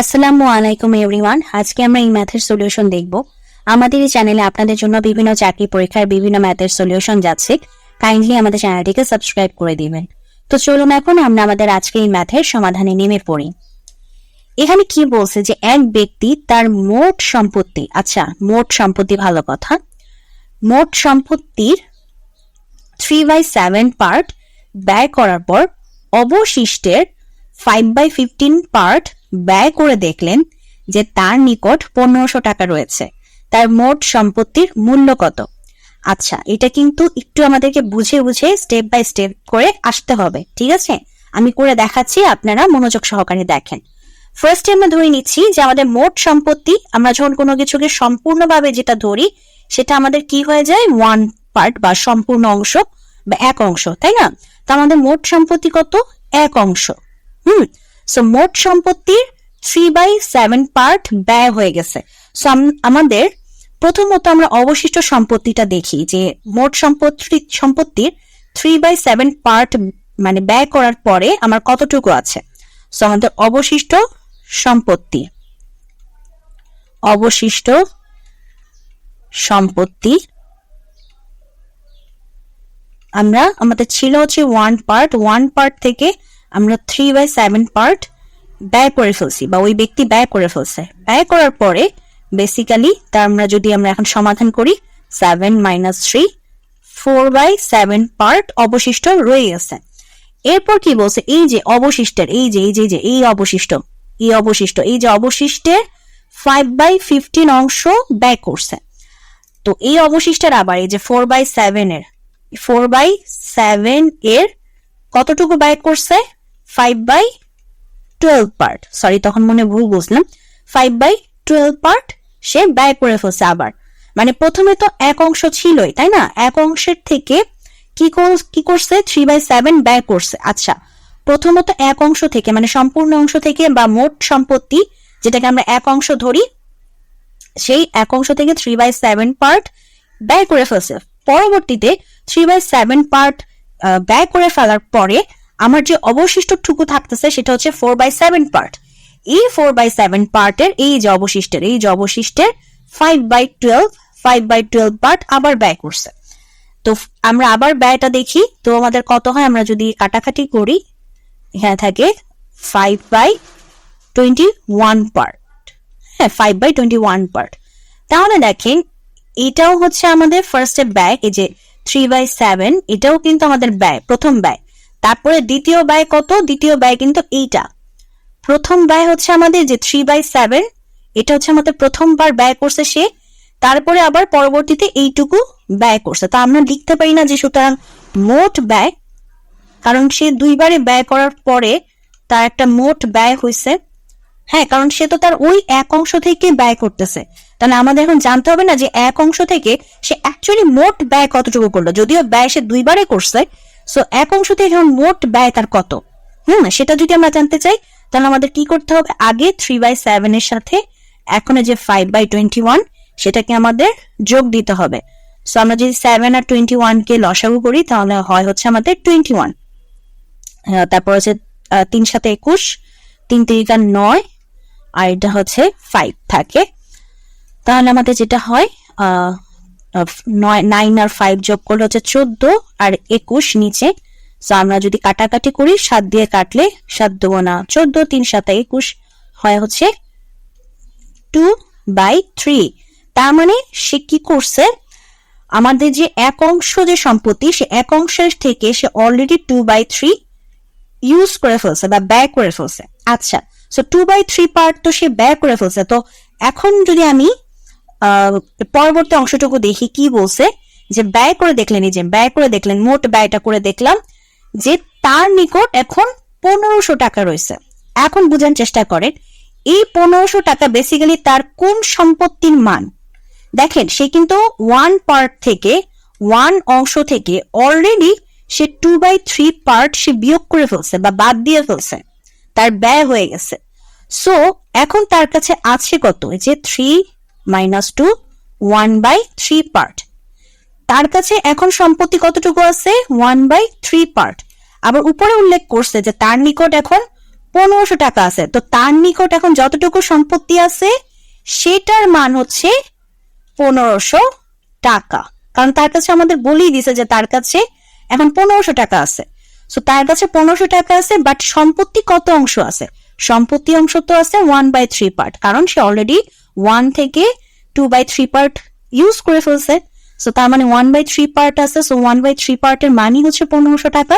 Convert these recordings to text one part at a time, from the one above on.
আসসালামু আলাইকুম এভরিওয়ান আজকে আমরা এই ম্যাথের সলিউশন দেখব। আমাদের এই চ্যানেলে আপনাদের জন্য বিভিন্ন চাকরি পরীক্ষার বিভিন্ন ম্যাথের সলিউশন যাচ্ছে। কাইন্ডলি আমাদের চ্যানেলটিকে সাবস্ক্রাইব করে দিবেন। তো চলুন এখন আমরা আমাদের আজকে এই ম্যাথের সমাধানে নেমে পড়ি। এখানে কি বলছে যে এক ব্যক্তি তার মোট সম্পত্তি আচ্ছা মোট সম্পত্তি ভালো কথা। মোট সম্পত্তির থ্রি বাই সেভেন পার্ট ব্যয় করার পর অবশিষ্টের ফাইভ বাই ফিফটিন পার্ট ব্যয় করে দেখলেন যে তার নিকট পনেরোশো টাকা রয়েছে। তার মোট সম্পত্তির মূল্য কত? আচ্ছা এটা কিন্তু একটু আমাদেরকে বুঝে বুঝে স্টেপ বাই স্টেপ করে আসতে হবে, ঠিক আছে? আমি করে দেখাচ্ছি, আপনারা মনোযোগ সহকারে দেখেন। ফার্স্টে আমরা ধরে নিচ্ছি যে আমাদের মোট সম্পত্তি, আমরা যখন কোনো কিছুকে সম্পূর্ণভাবে যেটা ধরি, সেটা আমাদের কি হয়ে যায়? ওয়ান পার্ট বা সম্পূর্ণ অংশ বা এক অংশ, তাই না? তো আমাদের মোট সম্পত্তি কত? এক অংশ। হুম সো মোট সম্পত্তির থ্রি বাই সেভেন পার্ট ব্যয় হয়ে গেছে। সো আমাদের প্রথমত আমরা অবশিষ্ট সম্পত্তিটা দেখি যে মোট সম্পত্তি, সম্পত্তির থ্রি বাই সেভেন পার্ট মানে ব্যয় করার পরে আমার কতটুকু আছে? সো আমাদের অবশিষ্ট সম্পত্তি অবশিষ্ট সম্পত্তি আমরা, আমাদের ছিল হচ্ছে ওয়ান পার্ট ওয়ান পার্ট থেকে আমরা থ্রি বাই সেভেন পার্ট ব্যয় করে ফেলছি, বা ওই ব্যক্তি ব্যয় করে ফেলছে। ব্যয় করার পরে বেসিক্যালি তা আমরা যদি আমরা এখন সমাধান করি seven minus three four by seven part অবশিষ্ট রয়ে গেছে। এরপর কি বলছে, এই যে অবশিষ্টের, এই যে এই যে, এই অবশিষ্ট এই অবশিষ্ট, এই যে অবশিষ্টের ফাইভ বাই ফিফটিন অংশ ব্যয় করছে। তো এই অবশিষ্টের আবার এই যে ফোর বাই সেভেন এর ফোর বাই সেভেন এর কতটুকু ব্যয় করছে? Five by twelve part sorry তখন মনে ভুল বুঝলাম। ফাইভ বাই টুয়েলভ পার্ট সে ব্যয় করে ফেলছে আবার। মানে প্রথমে তো এক অংশ ছিলই, তাই না? এক অংশের থেকে কি কি করছে? থ্রি বাই সেভেন ব্যয় করছে। আচ্ছা প্রথমত এক অংশ থেকে মানে সম্পূর্ণ অংশ থেকে বা মোট সম্পত্তি, যেটাকে আমরা এক অংশ ধরি, সেই এক অংশ থেকে থ্রি বাই সেভেন পার্ট ব্যয় করে ফেলছে। পরবর্তীতে থ্রি বাই সেভেন পার্ট ব্যয় করে ফেলার পরে আমার যে অবশিষ্ট টুকু থাকতেছে সেটা হচ্ছে ফোর বাই সেভেন পার্ট এই ফোর বাই সেভেন পার্টের এই যে অবশিষ্টের, এই যে অবশিষ্টের five by twelve five by twelve part আবার ব্যয় করছে। তো আমরা আবার ব্যয়টা দেখি। তো আমাদের কত হয়? আমরা যদি কাটাকাটি করি, এখানে থাকে five by twenty one part হ্যাঁ five by twenty one part তাহলে দেখেন, এটাও হচ্ছে আমাদের ফার্স্টে ব্যয়, এই যে থ্রি বাই সেভেন এটাও কিন্তু আমাদের ব্যয়, প্রথম ব্যয়। তারপরে দ্বিতীয় ব্যয় কত? দ্বিতীয় ব্যয় কিন্তু এইটা। প্রথম ব্যয় হচ্ছে আমাদের যে থ্রি বাই সেভেন এটা হচ্ছে আমাদের প্রথমবার ব্যয় করছে সে, তারপরে আবার পরবর্তীতে এইটুকু ব্যয় করছে। তা আমরা লিখতে পারি না যে সুতরাং মোট ব্যয়, কারণ সে দুইবারে ব্যয় করার পরে তার একটা মোট ব্যয় হয়েছে হ্যাঁ কারণ সে তো তার ওই এক অংশ থেকে ব্যয় করতেছে। তাহলে আমাদের এখন জানতে হবে না যে এক অংশ থেকে সে অ্যাকচুয়ালি মোট ব্যয় কতটুকু করল। যদিও ব্যয় সে দুইবারে করছে সো এক অংশ থেকে এখন মোট ব্যয় তার কত? হুম, সেটা যদি আমরা জানতে চাই, তাহলে আমাদের কি করতে হবে? আগে থ্রি বাই সেভেন এর সাথে এখন যে ফাইভ বাই টোয়েন্টি ওয়ান সেটাকে আমাদের যোগ দিতে হবে। সো আমরা যদি সেভেন আর টোয়েন্টি ওয়ান কে লসাগু করি, তাহলে হয় হচ্ছে আমাদের টোয়েন্টি ওয়ান তারপর হচ্ছে তিন সাথে একুশ, তিন তিরিকা নয়, আর এটা হচ্ছে ফাইভ থাকে। তাহলে আমাদের যেটা হয় নাইন আর ফাইভ যোগ করলে হচ্ছে চোদ্দ আর একুশ নিচে। তো আমরা যদি কাটাকাটি করি, সাত দিয়ে কাটলে সাত দেবো না চোদ্দ, তিন সাথে একুশ হয় হচ্ছে টু বাই থ্রি তার মানে সে কি করছে? আমাদের যে এক অংশ যে সম্পত্তি, সে এক অংশের থেকে সে already two by three use করে ফেলছে বা ব্যয় করে ফেলছে। আচ্ছা so two by three part তো সে ব্যয় করে ফেলছে। তো এখন যদি আমি পরবর্তী অংশটুকু দেখি কি বলছে, যে ব্যয় করে দেখলেন, এই যে ব্যয় করে দেখলেন, মোট ব্যয়টা করে দেখলাম যে তার নিকট এখন পনেরোশো টাকা রয়েছে। এখন বুঝার চেষ্টা করেন, এই পনেরোশো টাকা বেসিক্যালি তার কোন সম্পত্তির মান? দেখেন, সে কিন্তু ওয়ান পার্ট থেকে ওয়ান অংশ থেকে অলরেডি সে টু বাই থ্রি পার্ট সে বিয়োগ করে ফেলছে বা বাদ দিয়ে ফেলছে। তার ব্যয় হয়ে গেছে। সো এখন তার কাছে আছে কত? যে three minus two one by three part তার কাছে এখন সম্পত্তি কতটুকু আছে? ওয়ান বাই থ্রি পার্ট আবার উপরে উল্লেখ করছে যে তার নিকট এখন পনেরোশো টাকা আছে। তো তার নিকট এখন যতটুকু সম্পত্তি আছে, সেটার মান হচ্ছে পনেরোশো টাকা। কারণ তার কাছে আমাদের বলেই দিছে যে তার কাছে এখন পনেরোশো টাকা আছে। সো তার কাছে পনেরোশো টাকা আছে বাট সম্পত্তি কত অংশ আছে? সম্পত্তি অংশ তো আছে ওয়ান বাই থ্রি পার্ট কারণ সে অলরেডি ওয়ান থেকে two by three part use করে ফেলছে। সো তার মানে ওয়ান বাই থ্রি পার্ট আছে। সো ওয়ান বাই থ্রি পার্টের মানই হচ্ছে পনেরোশো টাকা।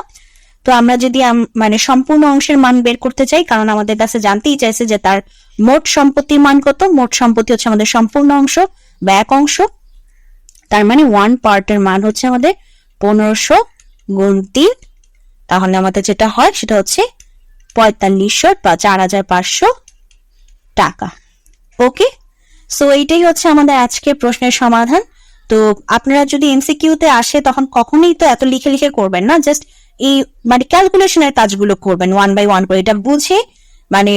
তো আমরা যদি মানে সম্পূর্ণ অংশের মান বের করতে চাই, কারণ আমাদের কাছে জানতেই চাইছে যে তার মোট সম্পত্তির মান কত। মোট সম্পত্তি হচ্ছে আমাদের সম্পূর্ণ অংশ বা এক অংশ। তার মানে ওয়ান পার্টের মান হচ্ছে আমাদের পনেরোশো গুণ তিন। তাহলে আমাদের যেটা হয়, সেটা হচ্ছে পঁয়তাল্লিশশো বা চার হাজার পাঁচশো টাকা। ওকে সো এইটাই হচ্ছে আমাদের আজকের প্রশ্নের সমাধান। তো, আপনারা যদি এমসিকিউতে আসে, তখন কখনোই তো এত লিখে লিখে করবেন না জাস্ট এই মানে ক্যালকুলেশনের কাজগুলো করবেন ওয়ান বাই ওয়ান করে। এটা বুঝে মানে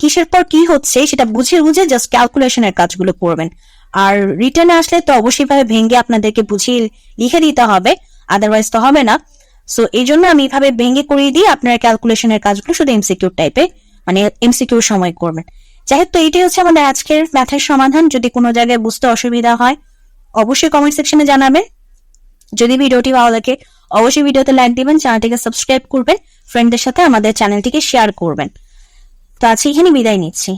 কিসের পর কি হচ্ছে, সেটা বুঝে বুঝে জাস্ট ক্যালকুলেশনের কাজগুলো করবেন। আর রিটার্নে আসলে তো অবশ্যই ভাবে ভেঙে আপনাদেরকে বুঝিয়ে লিখে দিতে হবে আদারওয়াইজ তো হবে না। সো এই জন্য আমি এইভাবে ভেঙে করিয়ে দিই আপনার ক্যালকুলেশনের কাজগুলো শুধু এমসিকিউ টাইপে মানে এমসিকিউ সময় করবেন। যাই তো হচ্ছে আমাদের আজকের ম্যাথের সমাধান। যদি কোনো জায়গায় বুঝতে অসুবিধা হয়, অবশ্যই কমেন্ট সেকশনে জানাবেন। যদি ভিডিওটি ভালো লাগে, অবশ্যই ভিডিওতে লাইক দিবেন চ্যানেলটিকে সাবস্ক্রাইব করবেন ফ্রেন্ডদের সাথে আমাদের চ্যানেলটিকে শেয়ার করবেন। তো আজকে এখানে বিদায় নিচ্ছি।